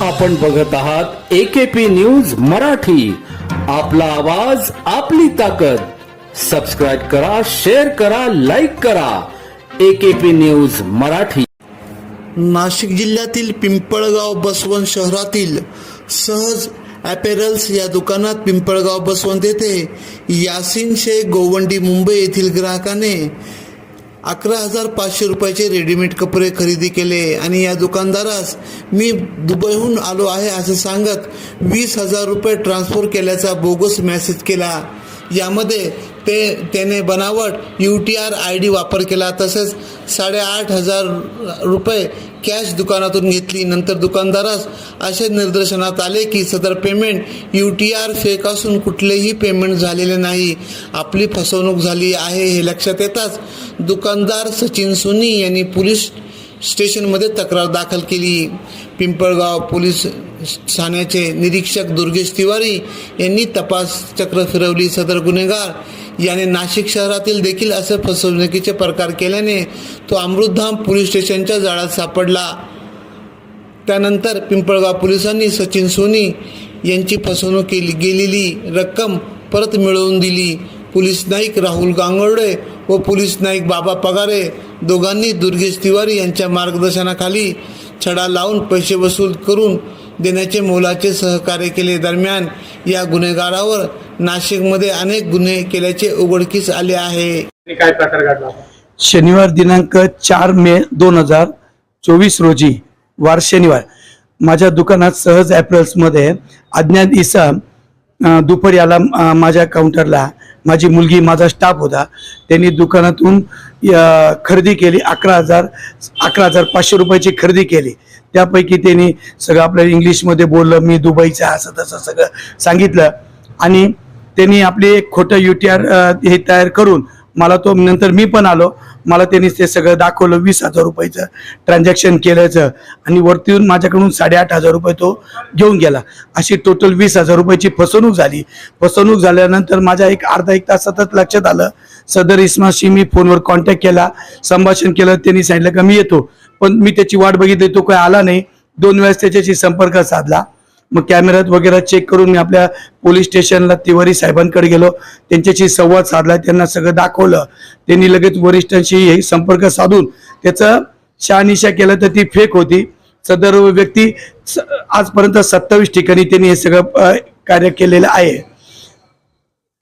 आपण बघत आहात एकेपी न्यूज मराठी. आपला आवाज आपली ताकद. सबस्क्राईब करा शेअर करा लाईक करा. AKP news Marathi. नाशिक जिल्ह्यातील पिंपळगाव बसवंत शहरातील सहज ॲपेरल्स या दुकानात पिंपळगाव बसवंत येथे यासिन शेख गोवंडी मुंबई येथील ग्राहकाने अकरा हजार पाचशे रुपयाचे रेडीमेड कपडे खरेदी केले आणि या दुकानदारास मी दुबईहून आलो आहे असं सांगत वीस हजार रुपये ट्रान्सफर केल्याचा बोगस मेसेज केला. यामध्ये ते त्याने बनावट U T R I D वापर केला. तसेच साडेआठ हजार रुपये कॅश दुकानातून घेतली. नंतर दुकानदारास असे निदर्शनात आले की सदर payment U T R fake असून कुठलेही पेमेंट झालेले नाही. आपली फसवणूक झाली आहे. हे लक्षात येताच दुकानदार सचिन सोनी यांनी पोलीस स्टेशनमध्ये तक्रार दाखल केली. पिंपळगाव पोलीस ठाण्याचे निरीक्षक दुर्गेश तिवारी यांनी तपास चक्र फिरवली. सदर गुन्हेगार याने नाशिक शहरातील देखील असे फसवणुकीचे प्रकार केल्याने तो अमृतधाम पोलीस स्टेशनच्या जाळ्यात सापडला. त्यानंतर पिंपळगाव पोलिसांनी सचिन सोनी यांची फसवणूक केली गेलेली रक्कम परत मिळवून दिली. पोलीस नाईक राहुल गांगोर्डे व पोलीस नाईक बाबा पगारे दोघांनी दुर्गेश तिवारी यांच्या मार्गदर्शनाखाली छडा लावून पैसे वसूल करून देण्याचे मोलाचे सहकार्य केले. दरम्यान या गुन्हेगारावर नाशिकमध्ये अनेक गुन्हे केल्याचे उघडकीस आले आहे. काय प्रकार घडला? शनिवार दिनांक चार मे दोन हजार चोवीस रोजी वार शनिवार. माझ्या दुकानात सहज ॲप्रल्समध्ये अज्ञात इसम अं, दुपारी आला माझ्या काउंटरला माझी मुलगी माझा स्टाफ होता. त्यांनी दुकानातून खरेदी केली अकरा हजार अकरा हजार पाचशे रुपयाची खरेदी केली. त्यापैकी त्यांनी सगळं आपल्या इंग्लिशमध्ये बोललं मी दुबईचं असं तसं सगळं सांगितलं. आणि त्यांनी आपली एक खोटं यू टी आर हे तयार करून मला तो नंतर मी पण आलो. मला त्यांनी ते सगळं दाखवलं वीस हजार रुपयाचं ट्रान्झॅक्शन केल्याचं आणि वरती येऊन माझ्याकडून साडेआठ हजार रुपये तो घेऊन गेला. अशी टोटल वीस हजार रुपयाची फसवणूक झाली. फसवणूक झाल्यानंतर माझ्या एक अर्धा एक तासातच लक्षात आलं. सदर इस्माशी मी फोनवर कॉन्टॅक्ट केला संभाषण केलं त्यांनी सांगितलं का मी येतो. पण मी त्याची वाट बघितली तो काही आला नाही. दोन वेळेस त्याच्याशी संपर्क साधला. मग कॅमेऱ्यात वगैरे चेक करून मी आपल्या पोलीस स्टेशनला तिवारी साहेबांकडे गेलो. त्यांच्याशी संवाद साधला त्यांना सगळं दाखवलं. त्यांनी लगेच वरिष्ठांशी संपर्क साधून त्याचं शहानिशा केलं तर ती फेक होती. सदर व्यक्ती स- आजपर्यंत सत्तावीस ठिकाणी त्यांनी हे सगळं कार्य केलेलं आहे.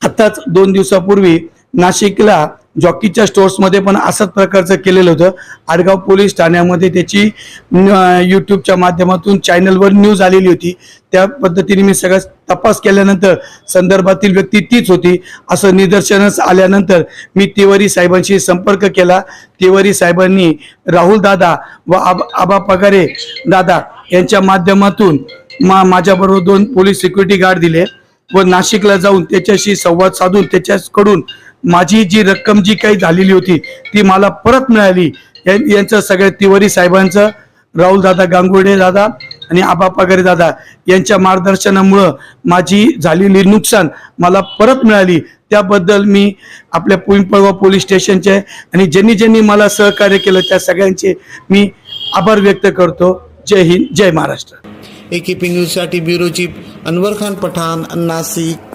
आताच दोन दिवसापूर्वी नाशिकला जॉकीच्या स्टोर्समध्ये पण असंच प्रकारचं केलेलं होतं. आडगाव पोलीस ठाण्यामध्ये त्याची यूट्यूबच्या माध्यमातून चॅनलवर न्यूज आलेली होती. त्या पद्धतीने मी सगळं तपास केल्यानंतर संदर्भातील व्यक्ती तीच होती. असं निदर्शनास आल्यानंतर मी तिवारी साहेबांशी संपर्क केला. तिवारी साहेबांनी राहुल दादा व आब आबा पगारे दादा यांच्या माध्यमातून मा माझ्याबरोबर दोन पोलीस सिक्युरिटी गार्ड दिले व नाशिकला जाऊन त्याच्याशी संवाद साधून त्याच्याकडून माझी जी रक्कम जी काही झालेली होती ती मला परत मिळाली. या- यांचं सगळ्या तिवारी साहेबांचं राहुल दादा गांगुर्डे दादा आणि आबा पगारे दादा यांच्या मार्गदर्शनामुळं माझी झालेली नुकसान मला परत मिळाली. त्याबद्दल मी आपल्या पिंपळगाव पोलीस स्टेशनचे आणि ज्यांनी ज्यांनी मला सहकार्य केलं त्या सगळ्यांचे मी आभार व्यक्त करतो. जय हिंद जय महाराष्ट्र. ए के पी न्यूजसाठी ब्युरो चीफ अनवर खान पठाण नाशिक